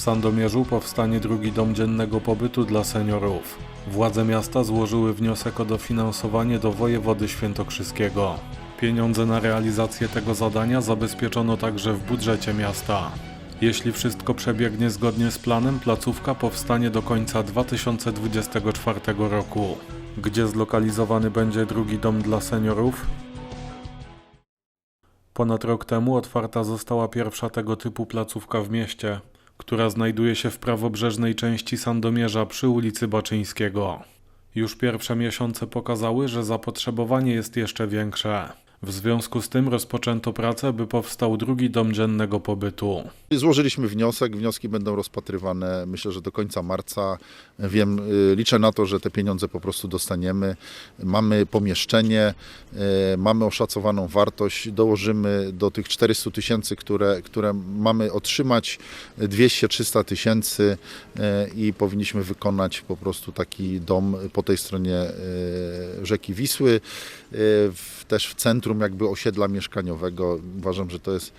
W Sandomierzu powstanie drugi dom dziennego pobytu dla seniorów. Władze miasta złożyły wniosek o dofinansowanie do wojewody świętokrzyskiego. Pieniądze na realizację tego zadania zabezpieczono także w budżecie miasta. Jeśli wszystko przebiegnie zgodnie z planem, placówka powstanie do końca 2024 roku. Gdzie zlokalizowany będzie drugi dom dla seniorów? Ponad rok temu otwarta została pierwsza tego typu placówka w mieście, która znajduje się w prawobrzeżnej części Sandomierza przy ulicy Baczyńskiego. Już pierwsze miesiące pokazały, że zapotrzebowanie jest jeszcze większe. W związku z tym rozpoczęto pracę, by powstał drugi dom dziennego pobytu. Złożyliśmy wniosek, wnioski będą rozpatrywane myślę, że do końca marca. Wiem, y, liczę na to, że te pieniądze po prostu dostaniemy. Mamy pomieszczenie, y, mamy oszacowaną wartość, dołożymy do tych 400 tysięcy, które, które mamy otrzymać 200-300 tysięcy y, i powinniśmy wykonać po prostu taki dom po tej stronie rzeki Wisły, też w centrum jakby osiedla mieszkaniowego. Uważam, że to jest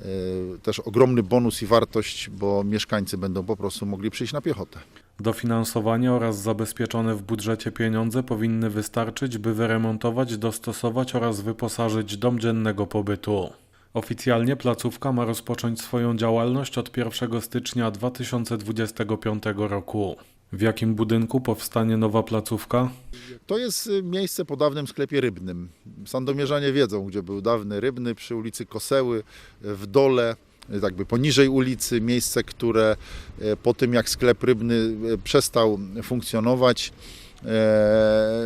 y, też ogromny bonus i wartość, bo mieszkańcy będą po prostu mogli przyjść na piechotę. Dofinansowanie oraz zabezpieczone w budżecie pieniądze powinny wystarczyć, by wyremontować, dostosować oraz wyposażyć dom dziennego pobytu. Oficjalnie placówka ma rozpocząć swoją działalność od 1 stycznia 2025 roku. W jakim budynku powstanie nowa placówka? To jest y, miejsce po dawnym sklepie rybnym. Sandomierzanie wiedzą, gdzie był dawny rybny przy ulicy Koseły w dole. y, Jakby poniżej ulicy, miejsce, które y, po tym jak sklep rybny przestał funkcjonować,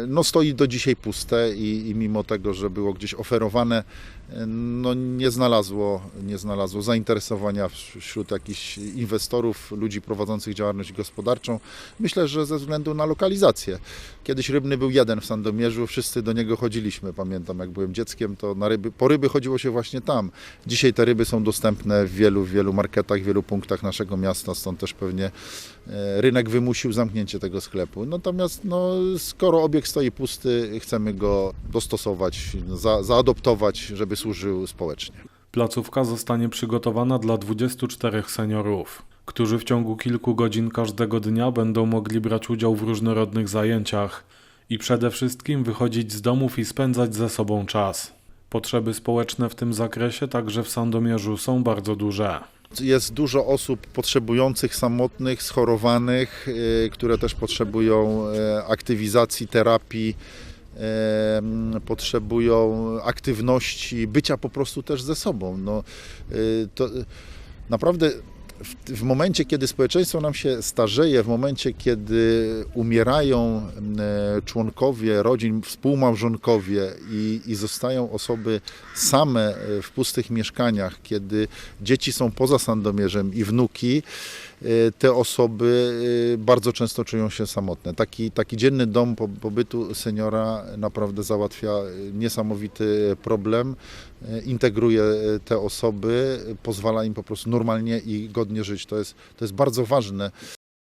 no stoi do dzisiaj puste i, i mimo tego, że było gdzieś oferowane, e, no nie znalazło, nie znalazło zainteresowania wś- wśród jakichś inwestorów, ludzi prowadzących działalność gospodarczą. Myślę, że ze względu na lokalizację. Kiedyś rybny był jeden w Sandomierzu, wszyscy do niego chodziliśmy. Pamiętam, jak byłem dzieckiem, to na ryby, po ryby chodziło się właśnie tam. Dzisiaj te ryby są dostępne w wielu, wielu marketach, w wielu punktach naszego miasta, stąd też pewnie e, rynek wymusił zamknięcie tego sklepu. Natomiast no, skoro obiekt stoi pusty, chcemy go dostosować, za, zaadoptować, żeby służył społecznie. Placówka zostanie przygotowana dla 24 seniorów, którzy w ciągu kilku godzin każdego dnia będą mogli brać udział w różnorodnych zajęciach i przede wszystkim wychodzić z domów i spędzać ze sobą czas. Potrzeby społeczne w tym zakresie także w Sandomierzu są bardzo duże. Jest dużo osób potrzebujących, samotnych, schorowanych, y, które też potrzebują e, aktywizacji, terapii, potrzebują aktywności, bycia po prostu też ze sobą. No, y, to naprawdę w, w momencie, kiedy społeczeństwo nam się starzeje, w momencie, kiedy umierają e, członkowie rodzin, współmałżonkowie i, i zostają osoby same e, w pustych mieszkaniach, kiedy dzieci są poza Sandomierzem i wnuki, e, te osoby bardzo często czują się samotne. Taki, taki dzienny dom po- pobytu seniora naprawdę załatwia niesamowity problem, integruje e, te osoby, e, pozwala im po prostu normalnie i godnie żyć. To jest, to jest bardzo ważne.